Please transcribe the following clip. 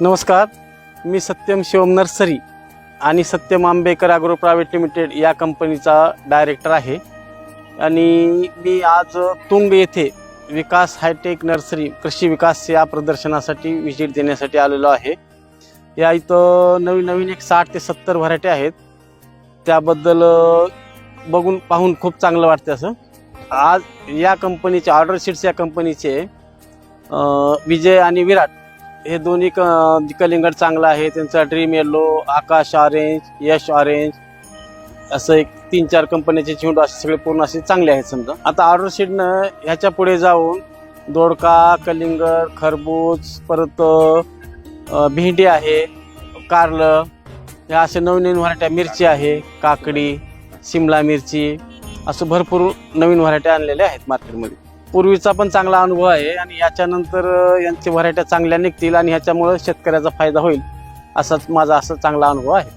नमस्कार मी सत्यम शिवम नर्सरी आणि Satyam Ambekar agro private limited या कंपनीचा डायरेक्टर आहे. आणि मी आज तुंग येथे विकास हायटेक नर्सरी कृषी विकास या प्रदर्शनासाठी व्हिजिट देण्यासाठी आलेलो आहे. या इथं नवीन नवीन एक साठ ते सत्तर व्हरायटी आहेत. त्याबद्दल बघून पाहून खूप चांगलं वाटतं असं. आज या कंपनीचे ऑर्डर शीट्स या कंपनीचे विजय आणि विराट हे दोन्ही क कलिंगड चांगलं आहे. त्यांचा dream yellow Akash orange Yash orange असं एक तीन चार कंपन्याचे झेंडू असे सगळे पूर्ण असे चांगले आहेत समजा. आता ऑर्डर शीटनं ह्याच्या पुढे जाऊन दोडका कलिंगड खरबूज परत भेंडी आहे कारलं ह्या असे नवीन नवीन व्हरायट्या मिरची आहे काकडी शिमला मिरची असं भरपूर नवीन व्हरायट्या आणलेल्या आहेत मार्केटमध्ये पूर्वीचा पण चांगला अनुभव आहे आणि याच्यानंतर यांची व्हरायट्या चांगल्या निघतील आणि ह्याच्यामुळे शेतकऱ्याचा फायदा होईल असाच माझा असा चांगला अनुभव आहे.